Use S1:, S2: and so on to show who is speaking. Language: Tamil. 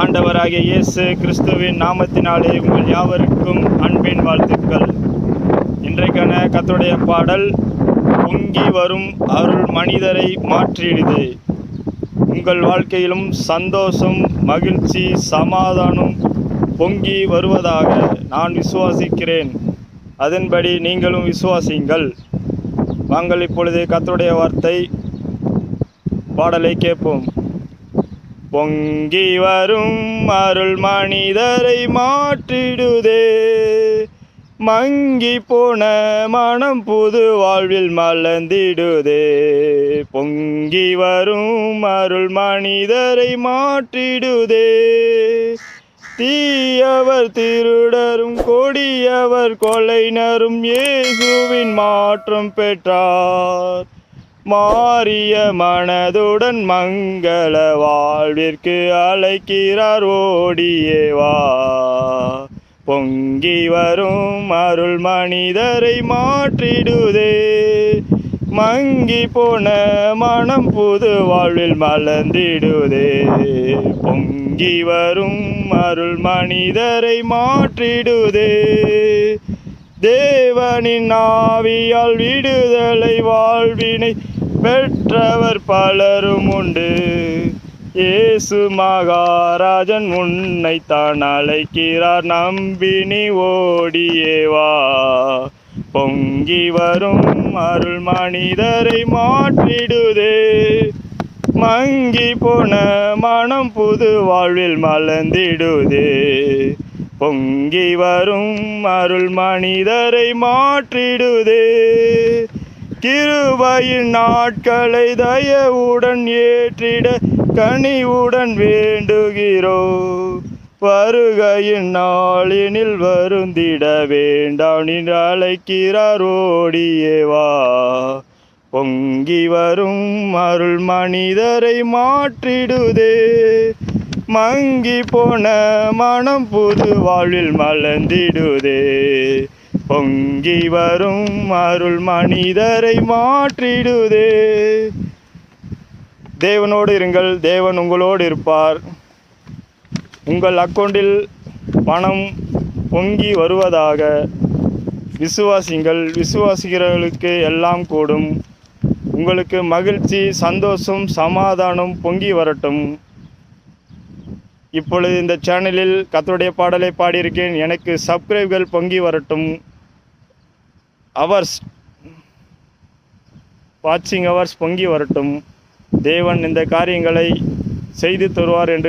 S1: ஆண்டவராகிய இயேசு கிறிஸ்துவின் நாமத்தினாலே உங்கள் யாவருக்கும் அன்பின் வாழ்த்துக்கள். இன்றைக்கான கத்துடைய பாடல் பொங்கி வரும் அருள் மனிதரை மாற்றிடுது உங்கள் வாழ்க்கையிலும் சந்தோஷம் மகிழ்ச்சி சமாதானம் பொங்கி வருவதாக நான் விசுவாசிக்கிறேன். அதன்படி நீங்களும் விசுவாசியுங்கள். வாங்கள் இப்பொழுது கத்துடைய வார்த்தை பாடலை கேட்போம். பொங்கி வரும் அருள் மனிதரை மாற்றிடுதே. மங்கி போன மனம் புது வாழ்வில் மலர்ந்திடுதே. பொங்கி வரும் அருள் மனிதரை மாற்றிடுதே. தீயவர் திருடரும் கொடியவர் கொலைனரும் இயேசுவின் மாற்றம் பெற்றார். மாறிய மனதுடன் மங்கள வாழ்விற்கு அழைக்கிறார் ஓடியே வா பொங்கி வரும் அருள் மனிதரை மாற்றிடுதே. மங்கி போன மனம் புது வாழ்வில் மலர்ந்திடுதே. பொங்கி வரும் அருள் மனிதரை மாற்றிடுதே. தேவனின் ஆவியால் விடுதலை வாழ்வினை பெற்றவர் பலரும் உண்டு. இயேசு மகாராஜன் உன்னை தான் அழைக்கிறார். நம்பினி ஓடியே வா. பொங்கி வரும் அருள் மனிதரை மாற்றிடுதே. மங்கி போன மனம் புது வாழ்வில் மலர்ந்திடுதே. பொங்கி வரும் அருள் மனிதரை மாற்றிடுதே. கிருபையின் நாட்களை தயவுடன் ஏற்றிட கனிவுடன் வேண்டுகிறோ. வருகையின் நாளினில் வருந்திட வேண்டாம். நின்று அழைக்கிறார் ஓடியேவா பொங்கி வரும் அருள் மனிதரை மாற்றிடுதே. மங்கி போன மனம் புது வாழ்வில் மலர்ந்திடுதே. பொங்கி வரும் அருள் மனிதரை மாற்றிடுதே. தேவனோடு இருங்கள் தேவன் உங்களோடு இருப்பார். உங்கள் அக்கௌண்டில் பணம் பொங்கி வருவதாக விசுவாசிங்கள். விசுவாசிக்கிறவர்களுக்கு எல்லாம் கூடும். உங்களுக்கு மகிழ்ச்சி சந்தோஷம் சமாதானம் பொங்கி வரட்டும். இப்பொழுது இந்த சேனலில் கத்தருடைய பாடலை பாடியிருக்கேன். எனக்கு சப்ஸ்கிரைப்கள் பொங்கி வரட்டும். அவர்ஸ் வாட்சிங் அவர்ஸ் பொங்கி வரட்டும். தேவன் இந்த காரியங்களை செய்து தருவார் என்று